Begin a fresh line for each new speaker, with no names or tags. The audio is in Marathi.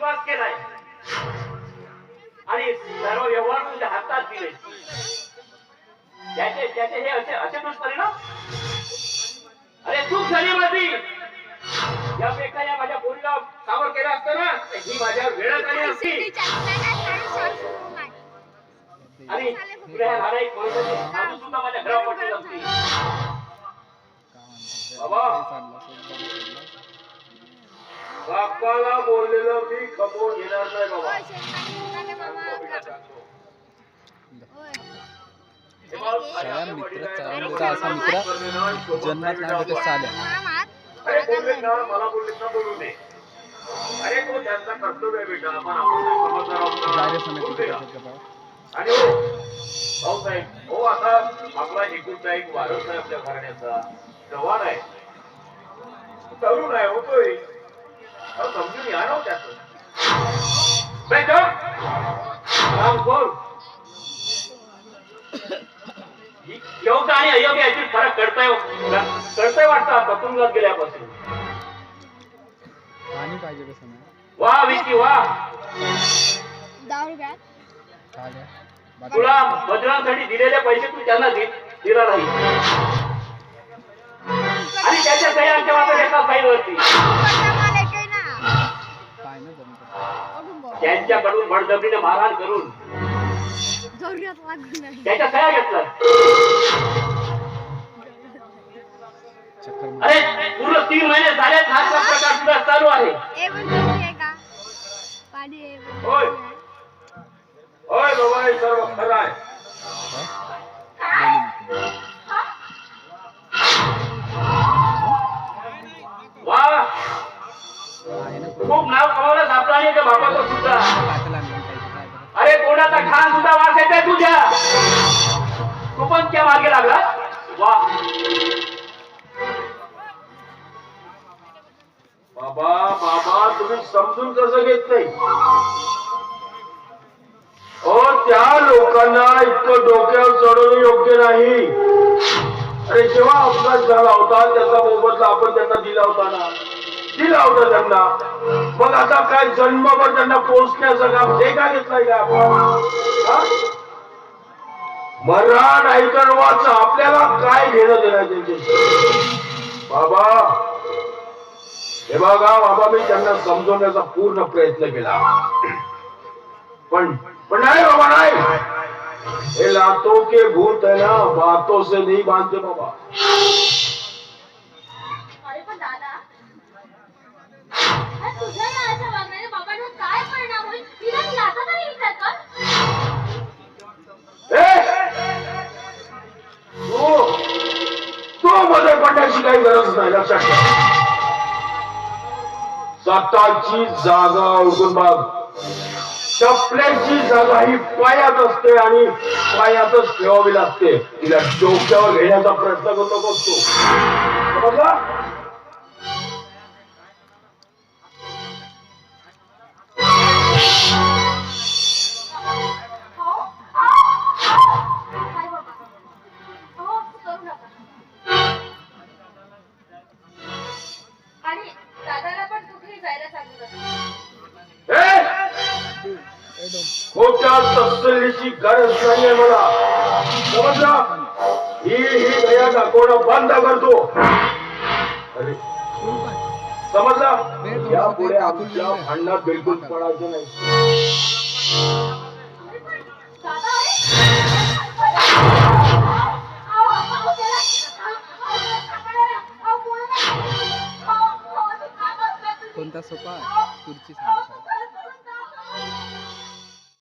विश्वास केलाय आणि सर्व व्यवहार तुझ्या हातात दिले त्याचे त्याचे हे असे असे दुष्परिणाम अरे चूक झाली माझी यापेक्षा या माझ्या पोरीला सावर केलं असतं ना तर ही माझ्या वेळात आली असती आणि तुला ह्या लहान एक माणसाची साधू सुद्धा माझ्या घरावर पडली असती बाबा। बाप्पाला बोललेलं मी खपवून घेणार नाही बाबा.
सगळ्या मित्र चालवलेला असा मित्र जन्मात नाही भेटत चाल्या
अरे बोलले ना मला बोलले ना बोलू दे. अरे तो त्यांचा कर्तव्य आहे बेटा आपण समजदार आहोत. आणि हो भाऊसाहेब हो आता आपला एकुलता एक वारस आहे आपल्या घराण्याचा. जवान आहे. तरुण आहे होतोय. समजून या ना हो त्याचं योग्य आणि अयोग्य याची फरक कळतंय कळतंय वाटतं आता तुरुंगात गेल्यापासून.
पाणी पाहिजे कसं नाही?
वा विकी वा. तुला मजुरांसाठी दिलेले पैसे तू त्यांना दे दिला नाही. आणि त्याच्या सह्या आमच्या मात्र एका फाईलवरती. त्यांच्याकडून बळजबरीने मारहाण करून त्याच्या
चक्कर मार.
अरे पूर्ण तीन महिने झाले हाच प्रकार सुद्धा चालू आहे. होय. बाबा हे सर्व खरं आहे? खूप नाव कमावलं आपलं आणि त्या बापाचं
करत.
अरे सुद्धा वास येते तुझ्या. तू पण त्या मागे लागला. वा. बाबा बाबा तुम्ही समजून कसं घेत नाही हो त्या लोकांना इतकं डोक्यावर चढवणं योग्य नाही. अरे जेव्हा अपघात झाला होता त्याचा मोबदला आपण त्यांना दिला होता ना? दिला होता त्यांना. मग आता काय जन्मभर त्यांना पोचण्याचं काम ते का घेतलंय का? आपण हा? मरण आपल्याला काय घेणं देणं त्यांच्याशी? बाबा हे बघा बाबा मी त्यांना समजवण्याचा पूर्ण प्रयत्न केला. पण पण नाही बाबा नाही. हे लातो के भूत है ना बातों से नहीं बांधते बाबा.
तुझ्या या अशा वागण्याने बाबांवर काय परिणाम होईल? तिला मी आता तरी विचार कर.
पडण्याची काही गरज नाही लक्षात ठेव. स्वतःची जागा ओळखून बघ. चपल्याची जागा ही पायात असते आणि पायातच ठेवावी लागते. तिला डोक्यावर घेण्याचा प्रयत्न करतो बघतो खोट्या तसलीची गरज नाहीये मला. समजला? ही ही गया दाखवणं बंद करतो? अरे? समजला? या पुढे
कापून
आमच्या
घेऊन ये.
भांडणात बिलकुल पडायचं नाही?
कोणता सोपा? खुर्ची सांग